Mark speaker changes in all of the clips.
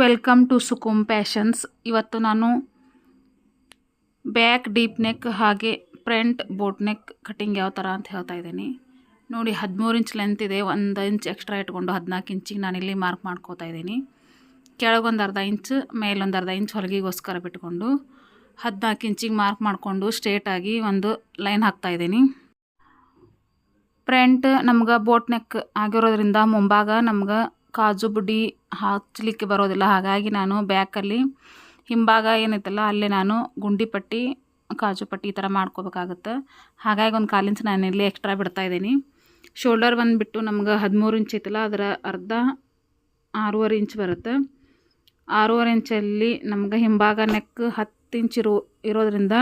Speaker 1: Welcome to ಸುಕುಮ್ passions ಇವತ್ತು ನಾನು back deep neck ಹಾಗೆ ಫ್ರಂಟ್ ಬೋಟ್ ನೆಕ್ ಕಟಿಂಗ್ ಯಾವ ಥರ ಅಂತ ಹೇಳ್ತಾ ಇದ್ದೀನಿ. ನೋಡಿ ಹದಿಮೂರು ಇಂಚ್ ಲೆಂತ್ ಇದೆ, ಒಂದು ಇಂಚ್ ಎಕ್ಸ್ಟ್ರಾ ಇಟ್ಕೊಂಡು ಹದಿನಾಲ್ಕು ಇಂಚಿಗೆ ಇಲ್ಲಿ ಮಾರ್ಕ್ ಮಾಡ್ಕೋತಾ ಇದ್ದೀನಿ. ಕೆಳಗೊಂದು ಅರ್ಧ ಇಂಚ್ ಮೇಲೊಂದು ಅರ್ಧ ಇಂಚ್ ಹೊಲಿಗೆಗೋಸ್ಕರ ಬಿಟ್ಕೊಂಡು ಹದಿನಾಲ್ಕು ಇಂಚಿಗೆ ಮಾರ್ಕ್ ಮಾಡಿಕೊಂಡು ಸ್ಟ್ರೇಟಾಗಿ ಒಂದು ಲೈನ್ ಹಾಕ್ತಾ ಇದ್ದೀನಿ. ಫ್ರಂಟ್ ನಮ್ಗೆ ಬೋಟ್ ನೆಕ್ ಆಗಿರೋದ್ರಿಂದ ಮುಂಭಾಗ ನಮ್ಗೆ ಕಾಜು ಬುಡ್ಡಿ ಹಚ್ಚಲಿಕ್ಕೆ ಬರೋದಿಲ್ಲ. ಹಾಗಾಗಿ ನಾನು ಬ್ಯಾಕಲ್ಲಿ ಹಿಂಭಾಗ ಏನೈತಲ್ಲ, ಅಲ್ಲೇ ನಾನು ಗುಂಡಿ ಪಟ್ಟಿ, ಕಾಜು ಪಟ್ಟಿ ಈ ಥರ ಮಾಡ್ಕೋಬೇಕಾಗತ್ತೆ. ಹಾಗಾಗಿ ಒಂದು ಕಾಲಿಂಚ್ ನಾನು ಇಲ್ಲಿ ಎಕ್ಸ್ಟ್ರಾ ಬಿಡ್ತಾ ಇದ್ದೀನಿ. ಶೋಲ್ಡರ್ ಬಂದುಬಿಟ್ಟು ನಮ್ಗೆ ಹದಿಮೂರು ಇಂಚ್ ಐತಲ್ಲ, ಅದರ ಅರ್ಧ ಆರೂವರೆ ಇಂಚ್ ಬರುತ್ತೆ. ಆರೂವರೆ ಇಂಚಲ್ಲಿ ನಮ್ಗೆ ಹಿಂಭಾಗ ನೆಕ್ ಹತ್ತು ಇಂಚ್ ಇರೋ, ಇರೋದ್ರಿಂದ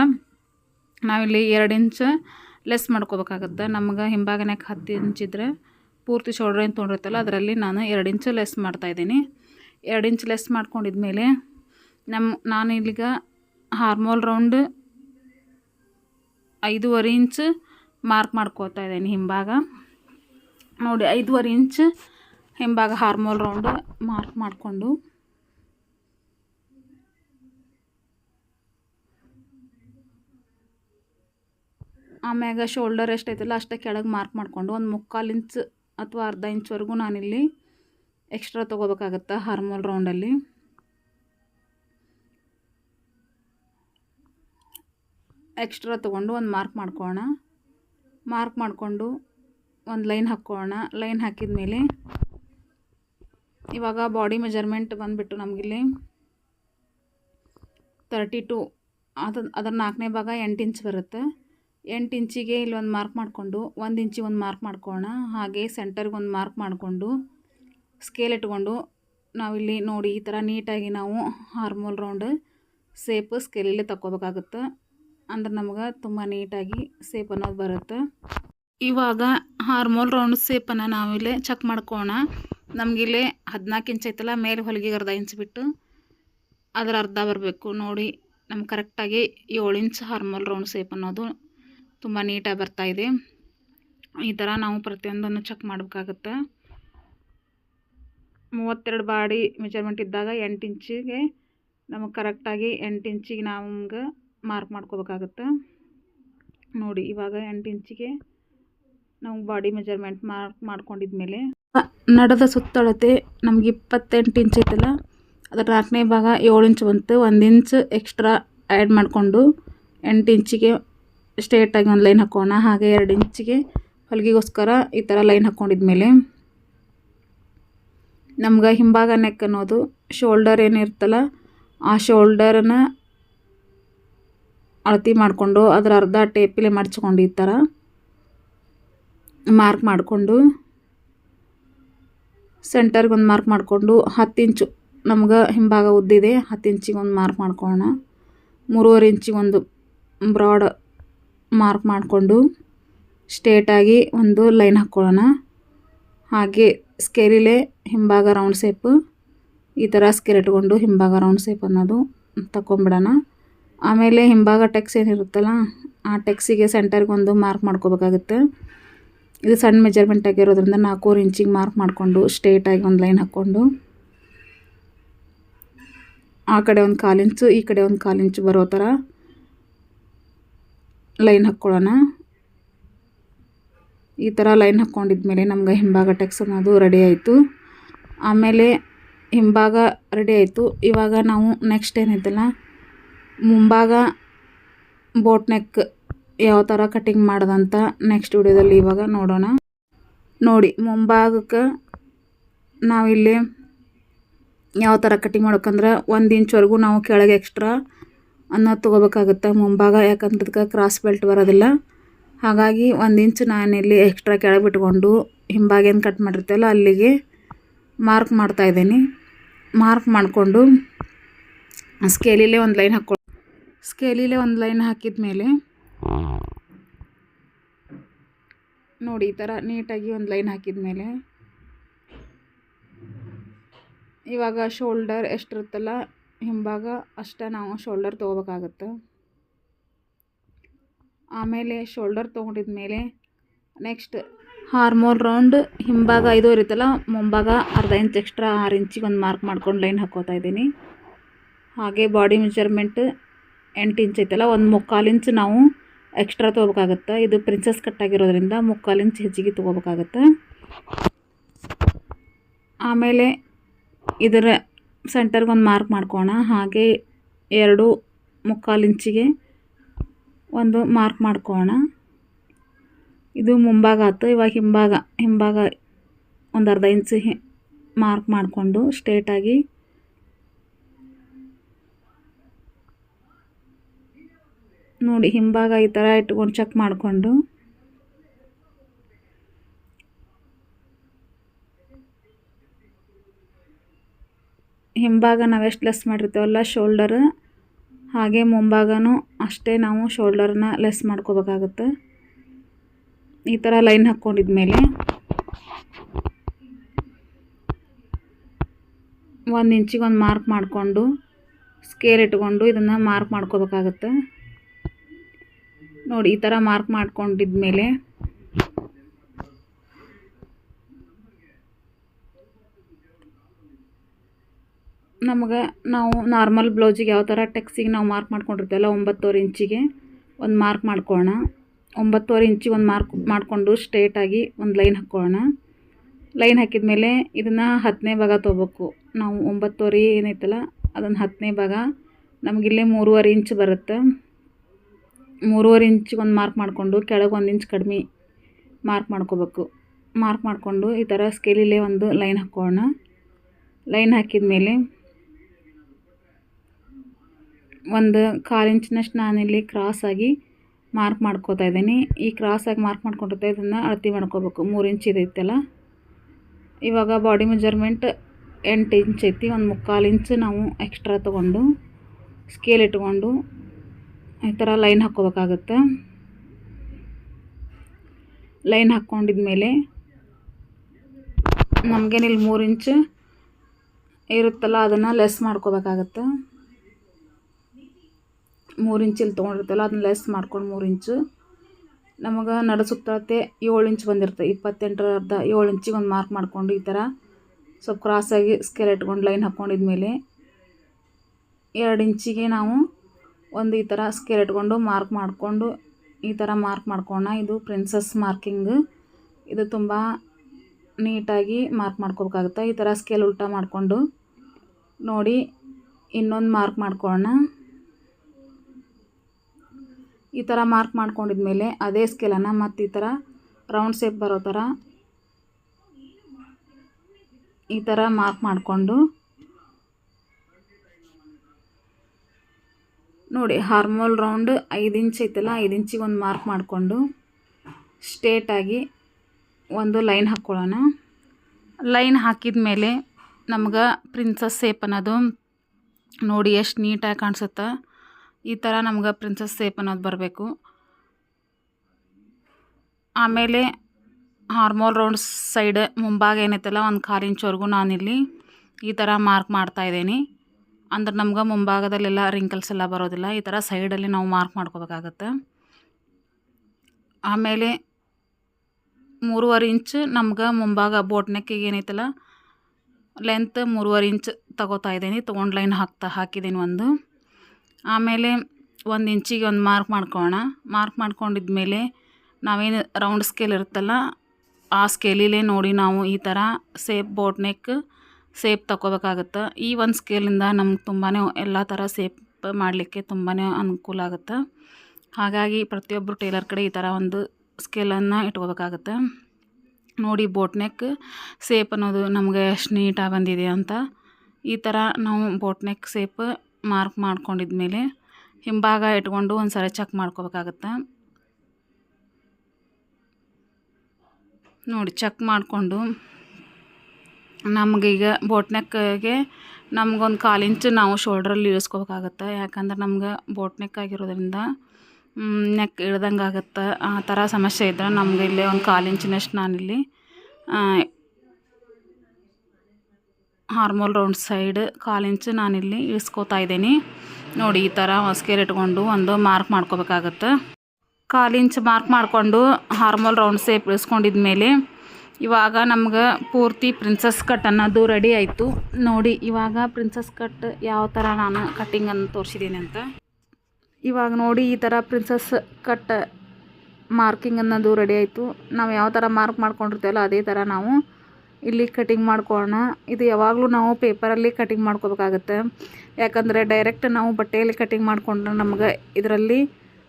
Speaker 1: ನಾವಿಲ್ಲಿ ಎರಡು ಇಂಚ್ ಲೆಸ್ ಮಾಡ್ಕೋಬೇಕಾಗತ್ತೆ. ನಮ್ಗೆ ಹಿಂಭಾಗ ನೆಕ್ ಹತ್ತು ಇಂಚಿದ್ರೆ ಪೂರ್ತಿ ಶೋಲ್ಡ್ರ್ ಏನು ತೊಗೊಂಡಿರ್ತಲ್ಲ ಅದರಲ್ಲಿ ನಾನು ಎರಡು ಇಂಚು ಲೆಸ್ ಮಾಡ್ತಾಯಿದ್ದೀನಿ ಎರಡು ಇಂಚು ಲೆಸ್ ಮಾಡ್ಕೊಂಡಿದ್ಮೇಲೆ ನಮ್ಮ ನಾನು ಇಲ್ಲಿಗ ಹಾರ್ಮೋಲ್ ರೌಂಡ್ ಐದೂವರೆ ಇಂಚ್ ಮಾರ್ಕ್ ಮಾಡ್ಕೋತಾ ಇದ್ದೀನಿ ಹಿಂಭಾಗ. ನೋಡಿ, ಐದೂವರೆ ಇಂಚ್ ಹಿಂಭಾಗ ಹಾರ್ಮೋಲ್ ರೌಂಡ್ ಮಾರ್ಕ್ ಮಾಡಿಕೊಂಡು. ಆಮ್ಯಾಗ ಶೋಲ್ಡರ್ ಎಷ್ಟೈತಲ್ಲ, ಅಷ್ಟೇ ಕೆಳಗೆ ಮಾರ್ಕ್ ಮಾಡಿಕೊಂಡು ಒಂದು ಮುಕ್ಕಾಲು ಇಂಚ್ ಅಥವಾ ಅರ್ಧ ಇಂಚ್ವರೆಗೂ ನಾನಿಲ್ಲಿ ಎಕ್ಸ್ಟ್ರಾ ತೊಗೋಬೇಕಾಗತ್ತೆ ಹಾರ್ಮೋಲ್ ರೌಂಡಲ್ಲಿ ಎಕ್ಸ್ಟ್ರಾ ತೊಗೊಂಡು ಒಂದು ಮಾರ್ಕ್ ಮಾಡ್ಕೊಳ್ಳೋಣ ಮಾರ್ಕ್ ಮಾಡಿಕೊಂಡು ಒಂದು ಲೈನ್ ಹಾಕ್ಕೊಳ್ಳೋಣ ಲೈನ್ ಹಾಕಿದ ಮೇಲೆ ಇವಾಗ ಬಾಡಿ ಮೆಜರ್ಮೆಂಟ್ ಬಂದುಬಿಟ್ಟು ನಮಗಿಲ್ಲಿ ತರ್ಟಿ ಟು ಅದು, ಅದರ ನಾಲ್ಕನೇ ಭಾಗ ಎಂಟು ಇಂಚ್ ಬರುತ್ತೆ. ಎಂಟು ಇಂಚಿಗೆ ಇಲ್ಲಿ ಒಂದು ಮಾರ್ಕ್ ಮಾಡಿಕೊಂಡು, ಒಂದು ಇಂಚಿಗೆ ಒಂದು ಮಾರ್ಕ್ ಮಾಡ್ಕೊಳ್ಳೋಣ ಹಾಗೆ ಸೆಂಟರ್ಗೆ ಒಂದು ಮಾರ್ಕ್ ಮಾಡಿಕೊಂಡು ಸ್ಕೇಲ್ ಇಟ್ಕೊಂಡು, ನಾವಿಲ್ಲಿ ನೋಡಿ ಈ ಥರ ನೀಟಾಗಿ ನಾವು ಹಾರ್ಮೋಲ್ ರೌಂಡ್ ಸೇಪ್ ಸ್ಕೇಲಲ್ಲೇ ತಗೋಬೇಕಾಗುತ್ತೆ ಅಂದ್ರೆ ನಮ್ಗೆ ತುಂಬ ನೀಟಾಗಿ ಸೇಪ್ ಅನ್ನೋದು ಬರುತ್ತೆ. ಇವಾಗ ಹಾರ್ಮೋಲ್ ರೌಂಡ್ ಸೇಪನ್ನು ನಾವಿಲ್ಲಿ ಚೆಕ್ ಮಾಡ್ಕೋಣ ನಮಗಿಲ್ಲಿ ಹದಿನಾಲ್ಕು ಇಂಚ್ ಐತಲ್ಲ, ಮೇಲೆ ಹೊಲಿಗೆಗೆ ಅರ್ಧ ಇಂಚ್ ಬಿಟ್ಟು ಅದರ ಅರ್ಧ ಬರಬೇಕು. ನೋಡಿ ನಮ್ಗೆ ಕರೆಕ್ಟಾಗಿ ಏಳು ಇಂಚ್ ಹಾರ್ಮೋಲ್ ರೌಂಡ್ ಸೇಪ್ ಅನ್ನೋದು ತುಂಬ ನೀಟಾಗಿ ಬರ್ತಾಯಿದೆ ಈ ಥರ ನಾವು ಪ್ರತಿಯೊಂದನ್ನು ಚೆಕ್ ಮಾಡಬೇಕಾಗತ್ತೆ. ಮೂವತ್ತೆರಡು ಬಾಡಿ ಮೆಜರ್ಮೆಂಟ್ ಇದ್ದಾಗ ಎಂಟು ಇಂಚಿಗೆ ನಮಗೆ ಕರೆಕ್ಟಾಗಿ ಎಂಟು ಇಂಚಿಗೆ ನಮ್ಗೆ ಮಾರ್ಕ್ ಮಾಡ್ಕೋಬೇಕಾಗತ್ತೆ. ನೋಡಿ, ಇವಾಗ ಎಂಟು ಇಂಚಿಗೆ ನಾವು ಬಾಡಿ ಮೆಜರ್ಮೆಂಟ್ ಮಾರ್ಕ್ ಮಾಡ್ಕೊಂಡಿದ್ಮೇಲೆ ನಡೆದ ಸುತ್ತಳತೆ ನಮ್ಗೆ ಇಪ್ಪತ್ತೆಂಟು ಇಂಚ್ ಐತಲ್ಲ, ಅದರ ನಾಲ್ಕನೇ ಭಾಗ ಏಳು ಇಂಚ್ ಬಂತು. ಒಂದು ಇಂಚ್ ಎಕ್ಸ್ಟ್ರಾ ಆ್ಯಡ್ ಮಾಡಿಕೊಂಡು ಎಂಟು ಇಂಚಿಗೆ ಸ್ಟ್ರೇಟಾಗಿ ಒಂದು ಲೈನ್ ಹಾಕೋಣ. ಹಾಗೆ ಎರಡು ಇಂಚಿಗೆ ಹೊಲಿಗೆಗೋಸ್ಕರ ಈ ಥರ ಲೈನ್ ಹಾಕ್ಕೊಂಡಿದ್ಮೇಲೆ ನಮ್ಗೆ ಹಿಂಭಾಗ ನೆಕ್ ಅನ್ನೋದು ಶೋಲ್ಡರ್ ಏನಿರ್ತಲ್ಲ ಆ ಶೋಲ್ಡರನ್ನ ಅಳತಿ ಮಾಡಿಕೊಂಡು ಅದರ ಅರ್ಧ ಟೇಪಿಲೆ ಮಡ್ಚ್ಕೊಂಡು ಈ ಥರ ಮಾರ್ಕ್ ಮಾಡಿಕೊಂಡು ಸೆಂಟರ್ಗೆ ಒಂದು ಮಾರ್ಕ್ ಮಾಡಿಕೊಂಡು ಹತ್ತು ಇಂಚು ನಮ್ಗೆ ಹಿಂಭಾಗ ಉದ್ದಿದೆ. ಹತ್ತು ಇಂಚಿಗೆ ಒಂದು ಮಾರ್ಕ್ ಮಾಡ್ಕೊಳ್ಳೋಣ. ಮೂರುವರೆ ಇಂಚಿಗೆ ಒಂದು ಬ್ರಾಡ್ ಮಾರ್ಕ್ ಮಾಡಿಕೊಂಡು ಸ್ಟೇಟಾಗಿ ಒಂದು ಲೈನ್ ಹಾಕ್ಕೊಳ್ಳೋಣ. ಹಾಗೆ ಸ್ಕೇಲಿಲೆ ಹಿಂಭಾಗ ರೌಂಡ್ ಸೇಪು ಈ ಥರ ಸ್ಕೇರ್ ಇಟ್ಕೊಂಡು ಹಿಂಭಾಗ ರೌಂಡ್ ಸೇಪ್ ಅನ್ನೋದು ತಗೊಂಬಿಡೋಣ ಆಮೇಲೆ ಹಿಂಭಾಗ ಟೆಕ್ಸ್ ಏನಿರುತ್ತಲ್ಲ, ಆ ಟೆಕ್ಸಿಗೆ ಸೆಂಟರ್ಗೆ ಒಂದು ಮಾರ್ಕ್ ಮಾಡ್ಕೋಬೇಕಾಗುತ್ತೆ. ಇದು ಸಣ್ಣ ಮೆಜರ್ಮೆಂಟ್ ಆಗಿರೋದ್ರಿಂದ ನಾಲ್ಕೂವರೆ ಇಂಚಿಗೆ ಮಾರ್ಕ್ ಮಾಡಿಕೊಂಡು ಸ್ಟೇಟಾಗಿ ಒಂದು ಲೈನ್ ಹಾಕ್ಕೊಂಡು, ಆ ಕಡೆ ಒಂದು ಕಾಲು ಇಂಚು ಈ ಕಡೆ ಒಂದು ಕಾಲು ಇಂಚು ಬರೋ ಥರ ಲೈನ್ ಹಾಕ್ಕೊಳ್ಳೋಣ. ಈ ಥರ ಲೈನ್ ಹಾಕ್ಕೊಂಡಿದ್ಮೇಲೆ ನಮ್ಗೆ ಹಿಂಭಾಗ ಟೆಕ್ಸ್ ಅನ್ನೋದು ರೆಡಿ ಆಯಿತು. ಆಮೇಲೆ ಹಿಂಭಾಗ ರೆಡಿ ಆಯಿತು. ಇವಾಗ ನಾವು ನೆಕ್ಸ್ಟ್ ಏನೈತಲ್ಲ ಮುಂಭಾಗ ಬೋಟ್ ನೆಕ್ ಯಾವ ಥರ ಕಟಿಂಗ್ ಮಾಡ್ದಂತ ನೆಕ್ಸ್ಟ್ ವಿಡಿಯೋದಲ್ಲಿ ಇವಾಗ ನೋಡೋಣ. ನೋಡಿ, ಮುಂಭಾಗಕ್ಕೆ ನಾವಿಲ್ಲಿ ಯಾವ ಥರ ಕಟಿಂಗ್ ಮಾಡ್ಬೇಕಂದ್ರೆ ಒಂದು ಇಂಚ್ವರೆಗೂ ನಾವು ಕೆಳಗೆ ಎಕ್ಸ್ಟ್ರಾ ಅನ್ನೋದು ತೊಗೋಬೇಕಾಗುತ್ತೆ. ಮುಂಭಾಗ ಯಾಕಂದ್ರೆ ಕ್ರಾಸ್ ಬೆಲ್ಟ್ ಬರೋದಿಲ್ಲ. ಹಾಗಾಗಿ ಒಂದು ಇಂಚ್ ನಾನಿಲ್ಲಿ ಎಕ್ಸ್ಟ್ರಾ ಕೆಳಗೆ ಬಿಟ್ಕೊಂಡು ಹಿಂಭಾಗ ಏನು ಕಟ್ ಮಾಡಿರ್ತೇವಲ್ಲ ಅಲ್ಲಿಗೆ ಮಾರ್ಕ್ ಮಾಡ್ತಾಯಿದ್ದೀನಿ ಮಾರ್ಕ್ ಮಾಡಿಕೊಂಡು ಸ್ಕೇಲಿಲೇ ಒಂದು ಲೈನ್ ಹಾಕ್ಕೊ ಸ್ಕೇಲಿಲೇ ಒಂದು ಲೈನ್ ಹಾಕಿದ ಮೇಲೆ ನೋಡಿ ಈ ಥರ ನೀಟಾಗಿ ಒಂದು ಲೈನ್ ಹಾಕಿದ ಮೇಲೆ ಇವಾಗ ಶೋಲ್ಡರ್ ಎಷ್ಟಿರುತ್ತಲ್ಲ ಹಿಂಭಾಗ ಅಷ್ಟೇ ನಾವು ಶೋಲ್ಡರ್ ತೊಗೋಬೇಕಾಗತ್ತೆ. ಆಮೇಲೆ ಶೋಲ್ಡರ್ ತೊಗೊಂಡಿದ ಮೇಲೆ ನೆಕ್ಸ್ಟ್ ಹಾರ್ಮೋಲ್ ರೌಂಡ್ ಹಿಂಭಾಗ ಐದು ಇರುತ್ತಲ್ಲ, ಮುಂಭಾಗ ಅರ್ಧ ಇಂಚ್ ಎಕ್ಸ್ಟ್ರಾ ಆರು ಇಂಚಿಗೆ ಒಂದು ಮಾರ್ಕ್ ಮಾಡ್ಕೊಂಡು ಲೈನ್ ಹಾಕೋತಾ ಇದ್ದೀನಿ. ಹಾಗೆ ಬಾಡಿ ಮೆಜರ್ಮೆಂಟ್ ಎಂಟು ಇಂಚ್ ಐತಲ್ಲ, ಒಂದು ಮುಕ್ಕಾಲು ಇಂಚ್ ನಾವು ಎಕ್ಸ್ಟ್ರಾ ತೊಗೋಬೇಕಾಗತ್ತೆ. ಇದು ಪ್ರಿನ್ಸಸ್ ಕಟ್ ಆಗಿರೋದ್ರಿಂದ ಮುಕ್ಕಾಲು ಇಂಚ್ ಹೆಚ್ಚಿಗೆ ತೊಗೋಬೇಕಾಗತ್ತೆ. ಆಮೇಲೆ ಇದರ ಸೆಂಟರ್ಗೆ ಒಂದು ಮಾರ್ಕ್ ಮಾಡ್ಕೋಣ. ಹಾಗೆ ಎರಡು ಮುಕ್ಕಾಲು ಇಂಚಿಗೆ ಒಂದು ಮಾರ್ಕ್ ಮಾಡ್ಕೋಣ. ಇದು ಮುಂಭಾಗ ಆಯ್ತು ಇವಾಗ ಹಿಂಭಾಗ ಹಿಂಭಾಗ ಒಂದು ಅರ್ಧ ಇಂಚ್ ಮಾರ್ಕ್ ಮಾಡಿಕೊಂಡು ಸ್ಟ್ರೇಟಾಗಿ ನೋಡಿ ಹಿಂಭಾಗ ಈ ಥರ ಇಟ್ಕೊಂಡು ಚೆಕ್ ಮಾಡಿಕೊಂಡು. ಹಿಂಭಾಗ ನಾವು ಎಷ್ಟು ಲೆಸ್ ಮಾಡಿರ್ತೇವಲ್ಲ ಶೋಲ್ಡರ್ ಹಾಗೆ ಮುಂಭಾಗನೂ ಅಷ್ಟೇ ನಾವು ಶೋಲ್ಡರ್ನ ಲೆಸ್ ಮಾಡ್ಕೋಬೇಕಾಗುತ್ತೆ. ಈ ಥರ ಲೈನ್ ಹಾಕ್ಕೊಂಡಿದ್ಮೇಲೆ ಒಂದು ಇಂಚಿಗೆ ಒಂದು ಮಾರ್ಕ್ ಮಾಡಿಕೊಂಡು ಸ್ಕೇಲ್ ಇಟ್ಕೊಂಡು ಇದನ್ನು ಮಾರ್ಕ್ ಮಾಡ್ಕೋಬೇಕಾಗತ್ತೆ. ನೋಡಿ, ಈ ಥರ ಮಾರ್ಕ್ ಮಾಡ್ಕೊಂಡಿದ್ಮೇಲೆ ನಮಗೆ ನಾವು ನಾರ್ಮಲ್ ಬ್ಲೌಸಿಗೆ ಯಾವ ಥರ ಟೆಕ್ಸಿಗೆ ನಾವು ಮಾರ್ಕ್ ಮಾಡ್ಕೊಂಡಿರ್ತೇವಲ್ಲ, ಒಂಬತ್ತುವರೆ ಇಂಚಿಗೆ ಒಂದು ಮಾರ್ಕ್ ಮಾಡ್ಕೊಳ್ಳೋಣ. ಒಂಬತ್ತುವರೆ ಇಂಚಿಗೆ ಒಂದು ಮಾರ್ಕ್ ಮಾಡಿಕೊಂಡು ಸ್ಟ್ರೇಟಾಗಿ ಒಂದು ಲೈನ್ ಹಾಕ್ಕೊಳ್ಳೋಣ. ಲೈನ್ ಹಾಕಿದ ಮೇಲೆ ಇದನ್ನು ಹತ್ತನೇ ಭಾಗ ತೊಗೋಬೇಕು. ನಾವು ಒಂಬತ್ತುವರೆ ಏನೈತಲ್ಲ, ಅದನ್ನು ಹತ್ತನೇ ಭಾಗ ನಮಗಿಲ್ಲೇ ಮೂರುವರೆ ಇಂಚ್ ಬರುತ್ತೆ. ಮೂರುವರೆ ಇಂಚಿಗೆ ಒಂದು ಮಾರ್ಕ್ ಮಾಡಿಕೊಂಡು ಕೆಳಗೆ ಒಂದು ಇಂಚ್ ಕಡಿಮೆ ಮಾರ್ಕ್ ಮಾಡ್ಕೋಬೇಕು. ಮಾರ್ಕ್ ಮಾಡಿಕೊಂಡು ಈ ಥರ ಸ್ಕೇಲಿಲ್ಲೇ ಒಂದು ಲೈನ್ ಹಾಕ್ಕೊಳ್ಳೋಣ. ಲೈನ್ ಹಾಕಿದ ಮೇಲೆ ಒಂದು ಕಾಲು ಇಂಚಿನಷ್ಟು ನಾನಿಲ್ಲಿ ಕ್ರಾಸಾಗಿ ಮಾರ್ಕ್ ಮಾಡ್ಕೋತಾ ಇದ್ದೀನಿ. ಈ ಕ್ರಾಸಾಗಿ ಮಾರ್ಕ್ ಮಾಡ್ಕೊಂಡಿರ್ತಾ ಇದನ್ನು ಅಳತಿ ಮಾಡ್ಕೋಬೇಕು. ಮೂರು ಇಂಚ್ ಇದೈತಲ್ಲ. ಇವಾಗ ಬಾಡಿ ಮೆಜರ್ಮೆಂಟ್ ಎಂಟು ಇಂಚ್ ಐತಿ. ಒಂದು ಮುಕ್ಕಾಲು ಇಂಚ್ ನಾವು ಎಕ್ಸ್ಟ್ರಾ ತೊಗೊಂಡು ಸ್ಕೇಲ್ ಇಟ್ಕೊಂಡು ಈ ಥರ ಲೈನ್ ಹಾಕ್ಕೋಬೇಕಾಗತ್ತೆ. ಲೈನ್ ಹಾಕ್ಕೊಂಡಿದ್ಮೇಲೆ ನಮಗೇನಿಲ್ಲಿ ಮೂರು ಇಂಚ್ ಇರುತ್ತಲ್ಲ, ಅದನ್ನು ಲೆಸ್ ಮಾಡ್ಕೋಬೇಕಾಗತ್ತೆ. ಮೂರು ಇಂಚಲ್ಲಿ ತೊಗೊಂಡಿರ್ತಲ್ಲ, ಅದನ್ನ ಲೆಸ್ ಮಾಡ್ಕೊಂಡು ಮೂರು ಇಂಚು ನಮಗೆ ನಡು ಸುತ್ತಳತೆ ಏಳು ಇಂಚ್ ಬಂದಿರ್ತದೆ, ಇಪ್ಪತ್ತೆಂಟರ ಅರ್ಧ ಏಳು ಇಂಚಿಗೆ ಒಂದು ಮಾರ್ಕ್ ಮಾಡಿಕೊಂಡು ಈ ಥರ ಸ್ವಲ್ಪ ಕ್ರಾಸಾಗಿ ಸ್ಕೇಲ್ ಇಟ್ಕೊಂಡು ಲೈನ್ ಹಾಕ್ಕೊಂಡಿದ್ಮೇಲೆ ಎರಡು ಇಂಚಿಗೆ ನಾವು ಒಂದು ಈ ಥರ ಸ್ಕೇಲ್ ಇಟ್ಕೊಂಡು ಮಾರ್ಕ್ ಮಾಡಿಕೊಂಡು ಈ ಥರ ಮಾರ್ಕ್ ಮಾಡ್ಕೋಣ ಇದು ಪ್ರಿನ್ಸಸ್ ಮಾರ್ಕಿಂಗ್ ಇದು ತುಂಬ ನೀಟಾಗಿ ಮಾರ್ಕ್ ಮಾಡ್ಕೋಬೇಕಾಗುತ್ತೆ. ಈ ಥರ ಸ್ಕೇಲ್ ಉಲ್ಟಾ ಮಾಡಿಕೊಂಡು ನೋಡಿ ಇನ್ನೊಂದು ಮಾರ್ಕ್ ಮಾಡ್ಕೊಳ್ಳೋಣ ಈ ಥರ ಮಾರ್ಕ್ ಮಾಡ್ಕೊಂಡಿದ್ಮೇಲೆ ಅದೇ ಸ್ಕೇಲನ್ನು ಮತ್ತು ಈ ಥರ ರೌಂಡ್ ಶೇಪ್ ಬರೋ ಥರ ಈ ಥರ ಮಾರ್ಕ್ ಮಾಡಿಕೊಂಡು ನೋಡಿ ಹಾರ್ಮೋಲ್ ರೌಂಡ್ ಐದು ಇಂಚ್ ಐತಲ್ಲ, ಐದು ಇಂಚಿಗೆ ಒಂದು ಮಾರ್ಕ್ ಮಾಡಿಕೊಂಡು ಸ್ಟೇಟಾಗಿ ಒಂದು ಲೈನ್ ಹಾಕ್ಕೊಳ್ಳೋಣ. ಲೈನ್ ಹಾಕಿದ ಮೇಲೆ ನಮ್ಗೆ ಪ್ರಿನ್ಸಸ್ ಸೇಪ್ ಅನ್ನೋದು ನೋಡಿ ಎಷ್ಟು ನೀಟಾಗಿ ಕಾಣಿಸುತ್ತೆ. ಈ ಥರ ನಮ್ಗೆ ಪ್ರಿನ್ಸಸ್ ಸೇಪ್ ಅನ್ನೋದು ಬರಬೇಕು. ಆಮೇಲೆ ಹಾರ್ಮೋಲ್ ರೌಂಡ್ ಸೈಡ್ ಮುಂಭಾಗ ಏನೈತಲ್ಲ, ಒಂದು ಕಾಲು ಇಂಚ್ವರೆಗೂ ನಾನಿಲ್ಲಿ ಈ ಥರ ಮಾರ್ಕ್ ಮಾಡ್ತಾ ಇದ್ದೀನಿ. ಅಂದ್ರೆ ನಮ್ಗೆ ಮುಂಭಾಗದಲ್ಲೆಲ್ಲ ರಿಂಕಲ್ಸ್ ಎಲ್ಲ ಬರೋದಿಲ್ಲ, ಈ ಥರ ಸೈಡಲ್ಲಿ ನಾವು ಮಾರ್ಕ್ ಮಾಡ್ಕೋಬೇಕಾಗತ್ತೆ. ಆಮೇಲೆ ಮೂರುವರೆ ಇಂಚ್ ನಮ್ಗೆ ಮುಂಭಾಗ ಬೋಟ್ ನೆಕ್ಕಿಗೆ ಏನೈತಲ್ಲ ಲೆಂತ್ ಮೂರುವರೆ ಇಂಚ್ ತಗೋತಾ ಇದ್ದೀನಿ, ತೊಗೊಂಡು ಲೈನ್ ಹಾಕ್ತಾ ಹಾಕಿದ್ದೀನಿ ಒಂದು. ಆಮೇಲೆ ಒಂದು ಇಂಚಿಗೆ ಒಂದು ಮಾರ್ಕ್ ಮಾಡ್ಕೊಳ್ಳೋಣ ಮಾರ್ಕ್ ಮಾಡ್ಕೊಂಡಿದ್ಮೇಲೆ ನಾವೇನು ರೌಂಡ್ ಸ್ಕೇಲ್ ಇರುತ್ತಲ್ಲ, ಆ ಸ್ಕೇಲಿಲೇ ನೋಡಿ ನಾವು ಈ ಥರ ಸೇಪ್ ಬೋಟ್ ನೆಕ್ ಸೇಪ್ ತಗೋಬೇಕಾಗತ್ತೆ ಈ ಒಂದು ಸ್ಕೇಲಿಂದ ನಮ್ಗೆ ತುಂಬಾ ಎಲ್ಲ ಥರ ಸೇಪ್ ಮಾಡಲಿಕ್ಕೆ ತುಂಬಾ ಅನುಕೂಲ ಆಗುತ್ತೆ. ಹಾಗಾಗಿ ಪ್ರತಿಯೊಬ್ಬರು ಟೇಲರ್ ಕಡೆ ಈ ಥರ ಒಂದು ಸ್ಕೇಲನ್ನು ಇಟ್ಕೋಬೇಕಾಗತ್ತೆ. ನೋಡಿ ಬೋಟ್ ನೆಕ್ ಸೇಪ್ ಅನ್ನೋದು ನಮಗೆ ಎಷ್ಟು ನೀಟಾಗಿ ಬಂದಿದೆ ಅಂತ. ಈ ಥರ ನಾವು ಬೋಟ್ ನೆಕ್ ಸೇಪ್ ಮಾರ್ಕ್ ಮಾಡ್ಕೊಂಡಿದ್ಮೇಲೆ ಹಿಂಭಾಗ ಇಟ್ಕೊಂಡು ಒಂದು ಸರಿ ಚೆಕ್ ಮಾಡ್ಕೋಬೇಕಾಗತ್ತೆ? ನೋಡಿ ಚೆಕ್ ಮಾಡಿಕೊಂಡು ನಮಗೀಗ ಬೋಟ್ ನಮಗೊಂದು ನಮ್ಗೊಂದು ಕಾಲು ಇಂಚು ನಾವು ಶೋಲ್ಡ್ರಲ್ಲಿ ಇಳಿಸ್ಕೋಬೇಕಾಗತ್ತೆ? ಯಾಕಂದ್ರೆ ನಮ್ಗೆ ಬೋಟ್ ನೆಕ್ ಆಗಿರೋದ್ರಿಂದ ನೆಕ್ ಇಳ್ದಂಗೆ ಆಗುತ್ತೆ ಆ ಥರ ಸಮಸ್ಯೆ ಇದ್ದರೆ ನಮ್ಗೆ ಇಲ್ಲೇ ಒಂದು ಕಾಲಿಂಚಿನಷ್ಟು ನಾನಿಲ್ಲಿ ಹಾರ್ಮೋಲ್ ರೌಂಡ್ ಸೈಡ್ ಕಾಲು ಇಂಚು ನಾನಿಲ್ಲಿ ಇಳಿಸ್ಕೋತಾ ಇದ್ದೀನಿ. ನೋಡಿ, ಈ ಥರ ಹೊಸ್ಕೇರ್ ಇಟ್ಕೊಂಡು ಒಂದು ಮಾರ್ಕ್ ಮಾಡ್ಕೋಬೇಕಾಗತ್ತೆ. ಕಾಲು ಇಂಚು ಮಾರ್ಕ್ ಮಾಡಿಕೊಂಡು ಹಾರ್ಮೋಲ್ ರೌಂಡ್ ಸೇಪ್ ಇಳಿಸ್ಕೊಂಡಿದ್ಮೇಲೆ ಇವಾಗ ನಮ್ಗೆ ಪೂರ್ತಿ ಪ್ರಿನ್ಸಸ್ ಕಟ್ ಅನ್ನೋದು ರೆಡಿ ಆಯಿತು. ನೋಡಿ, ಇವಾಗ ಪ್ರಿನ್ಸಸ್ ಕಟ್ ಯಾವ ಥರ ನಾನು ಕಟ್ಟಿಂಗನ್ನು ತೋರಿಸಿದ್ದೀನಿ ಅಂತ. ಇವಾಗ ನೋಡಿ, ಈ ಥರ ಪ್ರಿನ್ಸಸ್ ಕಟ್ ಮಾರ್ಕಿಂಗ್ ಅನ್ನೋದು ರೆಡಿ ಆಯಿತು. ನಾವು ಯಾವ ಥರ ಮಾರ್ಕ್ ಮಾಡ್ಕೊಂಡಿರ್ತೇವಲ್ಲ, ಅದೇ ಥರ ನಾವು ಇಲ್ಲಿ ಕಟಿಂಗ್ ಮಾಡ್ಕೊಳ್ಳೋಣ ಇದು ಯಾವಾಗಲೂ ನಾವು ಪೇಪರಲ್ಲಿ ಕಟಿಂಗ್ ಮಾಡ್ಕೋಬೇಕಾಗತ್ತೆ. ಯಾಕಂದರೆ ಡೈರೆಕ್ಟ್ ನಾವು ಬಟ್ಟೆಯಲ್ಲಿ ಕಟಿಂಗ್ ಮಾಡಿಕೊಂಡ್ರೆ ನಮ್ಗೆ ಇದರಲ್ಲಿ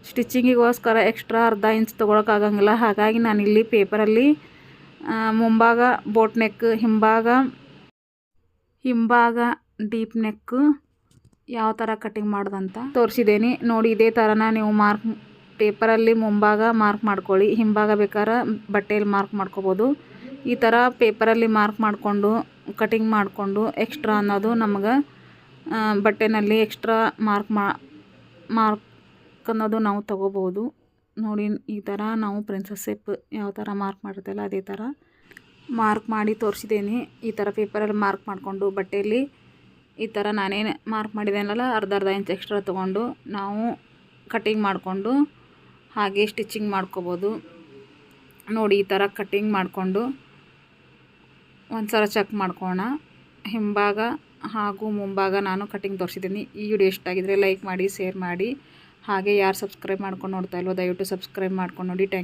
Speaker 1: ಸ್ಟಿಚಿಂಗಿಗೋಸ್ಕರ ಎಕ್ಸ್ಟ್ರಾ ಅರ್ಧ ಇಂಚ್ ತೊಗೊಳಕ್ಕಾಗಂಗಿಲ್ಲ. ಹಾಗಾಗಿ ನಾನು ಇಲ್ಲಿ ಪೇಪರಲ್ಲಿ ಮುಂಭಾಗ ಬೋಟ್ ನೆಕ್ ಹಿಂಭಾಗ ಹಿಂಭಾಗ ಡೀಪ್ ನೆಕ್ ಯಾವ ಥರ ಕಟಿಂಗ್ ಮಾಡ್ದಂತ ತೋರಿಸಿದ್ದೀನಿ ನೋಡಿ, ಇದೇ ಥರನ ನೀವು ಮಾರ್ಕ್ ಪೇಪರಲ್ಲಿ ಮುಂಭಾಗ ಮಾರ್ಕ್ ಮಾಡ್ಕೊಳ್ಳಿ. ಹಿಂಭಾಗ ಬೇಕಾದ್ರೆ ಬಟ್ಟೆಯಲ್ಲಿ ಮಾರ್ಕ್ ಮಾಡ್ಕೋಬೋದು. ಈ ಥರ ಪೇಪರಲ್ಲಿ ಮಾರ್ಕ್ ಮಾಡಿಕೊಂಡು ಕಟಿಂಗ್ ಮಾಡಿಕೊಂಡು ಎಕ್ಸ್ಟ್ರಾ ಅನ್ನೋದು ನಮ್ಗೆ ಬಟ್ಟೆನಲ್ಲಿ ಎಕ್ಸ್ಟ್ರಾ ಮಾರ್ಕ್ ಮಾರ್ಕ್ ಅನ್ನೋದು ನಾವು ತಗೋಬೋದು ನೋಡಿ ಈ ಥರ ನಾವು ಪ್ರಿನ್ಸಸ್ ಸೇಪ್ ಯಾವ ಥರ ಮಾರ್ಕ್ ಮಾಡಿರ್ತೇವಲ್ಲ ಅದೇ ಥರ ಮಾರ್ಕ್ ಮಾಡಿ ತೋರಿಸಿದ್ದೀನಿ ಈ ಥರ ಪೇಪರಲ್ಲಿ ಮಾರ್ಕ್ ಮಾಡಿಕೊಂಡು ಬಟ್ಟೆಯಲ್ಲಿ ಈ ಥರ ನಾನೇನು ಮಾರ್ಕ್ ಮಾಡಿದ್ದೇನಲ್ಲ ಅರ್ಧ ಅರ್ಧ ಇಂಚ್ ಎಕ್ಸ್ಟ್ರಾ ತೊಗೊಂಡು ನಾವು ಕಟಿಂಗ್ ಮಾಡಿಕೊಂಡು ಹಾಗೆ ಸ್ಟಿಚಿಂಗ್ ಮಾಡ್ಕೋಬೋದು ನೋಡಿ ಈ ಥರ ಕಟ್ಟಿಂಗ್ ಮಾಡಿಕೊಂಡು ಒಂದು ಸಲ ಚೆಕ್ ಮಾಡ್ಕೋಣ. ಹಿಂಭಾಗ ಹಾಗೂ ಮುಂಭಾಗ ನಾನು ಕಟಿಂಗ್ ತೋರಿಸಿದ್ದೀನಿ. ಈ ವಿಡಿಯೋ ಇಷ್ಟ ಲೈಕ್ ಮಾಡಿ ಶೇರ್ ಮಾಡಿ. ಹಾಗೆ ಯಾರು ಸಬ್ಸ್ಕ್ರೈಬ್ ಮಾಡ್ಕೊಂಡು ನೋಡ್ತಾ ಇಲ್ವೋ ದಯವಿಟ್ಟು ಸಬ್ಸ್ಕ್ರೈಬ್ ಮಾಡ್ಕೊಂಡು ನೋಡಿ. Thank you